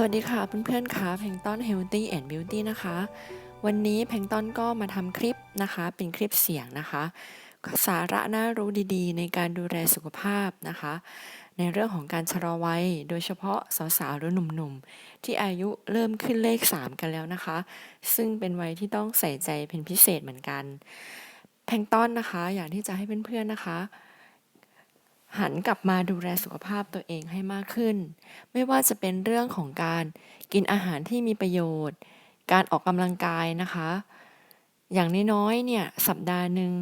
สวัสดีค่ะเพื่อนๆค่ะแพงต้น Healthy and Beauty นะคะ วันนี้แพงต้นก็มาทำคลิปนะคะ เป็นคลิปเสียงนะคะสาระน่ารู้ดีๆ ในการดูแลสุขภาพนะคะ ในเรื่องของการชะลอวัย โดยเฉพาะสาวๆหรือหนุ่มๆ ที่อายุเริ่มขึ้นเลข 3 กันแล้วนะคะ ซึ่งเป็นวัยที่ต้องใส่ใจเป็นพิเศษเหมือนกัน แพงต้นนะคะ อยากที่จะให้เพื่อนๆนะคะ หันกลับมาดูแลสุขภาพตัวเองให้มากขึ้น ไม่ว่าจะเป็นเรื่องของการกินอาหารที่มีประโยชน์ การออกกำลังกายนะคะ อย่างน้อยๆเนี่ยสัปดาห์หนึ่ง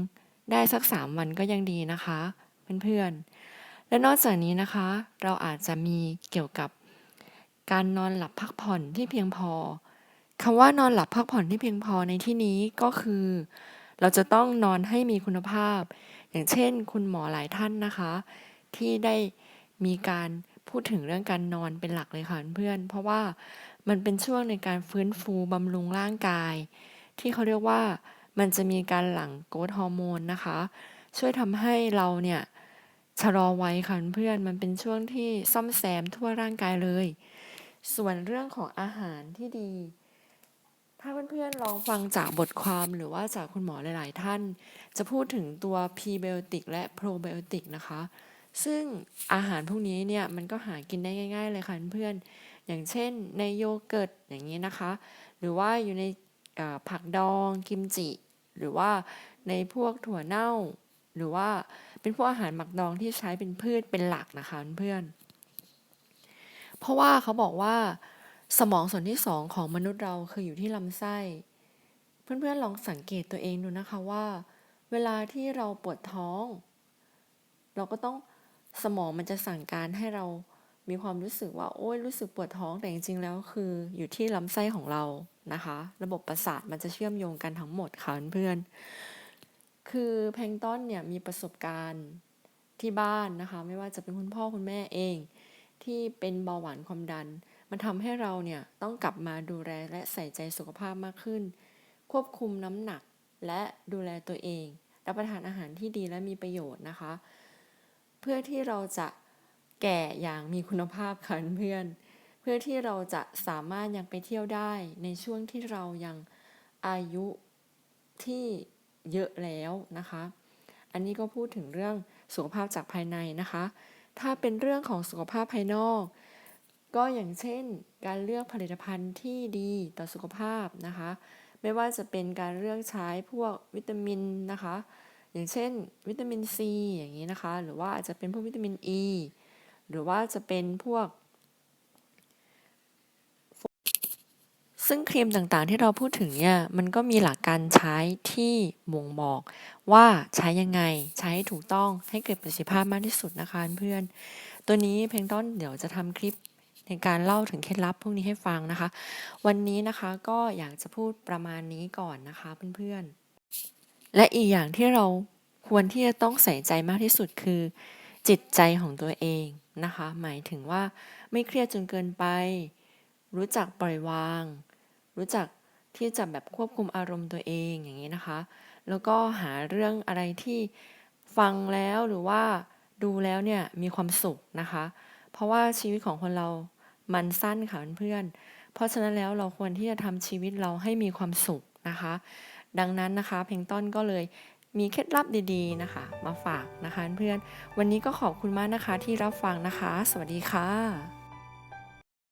ได้สัก 3 วันก็ยังดีนะคะ เพื่อนๆ และนอกจากนี้นะคะ เราอาจจะมีเกี่ยวกับการนอนหลับพักผ่อนที่เพียงพอคำว่านอนหลับพักผ่อนที่เพียงพอในที่นี้ก็คือ เราจะต้องนอนให้มีคุณภาพ อย่างเช่น คุณหมอหลายท่านนะคะ ที่ได้มีการพูดถึงเรื่องการนอนเป็นหลักเลยค่ะเพื่อน เพราะว่ามันเป็นช่วงในการฟื้นฟูบำรุงร่างกาย ที่เขาเรียกว่ามันจะมีการหลั่งโกรทฮอร์โมนนะคะ ช่วยทำให้เราเนี่ยชะลอวัยค่ะเพื่อนมันเป็นช่วงที่ซ่อมแซมทั่วร่างกายเลย ส่วนเรื่องของอาหารที่ดี ถ้าเพื่อนๆลองฟังจากบทความหรือว่าจากคุณหมอหลาย ๆ ท่าน จะพูดถึงตัว prebiotic และ probiotic นะคะ ซึ่งอาหารพวกนี้เนี่ยมันก็หากินได้ง่าย ๆ เลยค่ะเพื่อนๆอย่างเช่นในโยเกิร์ตอย่างนี้นะคะ หรือว่าอยู่ในผักดองกิมจิ หรือว่าในพวกถั่วเน่า หรือว่าเป็นพวกอาหารหมักดองที่ใช้เป็นพืชเป็นหลักนะคะเพื่อน เพราะว่าเขาบอกว่า สมองส่วนที่สองของมนุษย์เราคืออยู่ที่ลำไส้ เพื่อนๆลองสังเกตตัวเองดูนะคะว่า เวลาที่เราปวดท้อง เราก็ต้องสมองมันจะสั่งการให้เรามีความรู้สึกว่าโอ้ยรู้สึกปวดท้องแต่จริงๆแล้วคืออยู่ที่ลำไส้ของเรานะคะ ระบบประสาทมันจะเชื่อมโยงกันทั้งหมดค่ะเพื่อนๆคือแพงต้นเนี่ยมีประสบการณ์ที่บ้านนะคะ ไม่ว่าจะเป็นคุณพ่อคุณแม่เอง ที่เป็นเบาหวานความดัน มันทำให้เราเนี่ยต้องกลับมาดูแลและใส่ใจสุขภาพมากขึ้น ควบคุมน้ำหนักและดูแลตัวเอง รับประทานอาหารที่ดีและมีประโยชน์นะคะ เพื่อที่เราจะแก่อย่างมีคุณภาพค่ะเพื่อน เพื่อที่เราจะสามารถยังไปเที่ยวได้ในช่วงที่เรายังอายุที่เยอะแล้วนะคะ อันนี้ก็พูดถึงเรื่องสุขภาพจากภายในนะคะ ถ้าเป็นเรื่องของสุขภาพภายนอก ก็อย่างเช่น การเลือกผลิตภัณฑ์ที่ดีต่อสุขภาพนะคะ ไม่ว่าจะเป็นการเลือกใช้พวกวิตามินนะคะ อย่างเช่น วิตามินซีอย่างนี้นะคะ หรือว่าอาจจะเป็นพวกวิตามินอ e, ีหรือว่าจะเป็นพวก ซึ่งครีมต่างๆที่เราพูดถึงเนี่ยมันก็มีหลักการใช้ที่บ่งบอก ว่าใช้ยังไงใช้ให้ถูกต้องให้เกิดประสิทธิภาพมากที่สุดนะคะเพื่อน ตัวนี้เพลงต้นเดี๋ยวจะทำคลิปในการเล่าถึงเคล็ดลับพวกนี้ให้ฟังนะคะ วันนี้นะคะก็อยากจะพูดประมาณนี้ก่อนนะคะเพื่อนๆ และอีกอย่างที่เราควรที่จะต้องใส่ใจมากที่สุดคือ จิตใจของตัวเองนะคะ หมายถึงว่าไม่เครียดจนเกินไป รู้จักปล่อยวาง รู้จักที่จะแบบควบคุมอารมณ์ตัวเองอย่างนี้นะคะ แล้วก็หาเรื่องอะไรที่ฟังแล้วหรือว่าดูแล้วเนี่ยมีความสุขนะคะ เพราะว่าชีวิตของคนเรามันสั้นค่ะเพื่อน เพราะฉะนั้นแล้วเราควรที่จะทำชีวิตเราให้มีความสุขนะคะ ดังนั้นนะคะ เพลงต้นก็เลยมีเคล็ดลับดีๆนะคะ มาฝากนะคะเพื่อน วันนี้ก็ขอบคุณมากนะคะที่รับฟังนะคะ สวัสดีค่ะ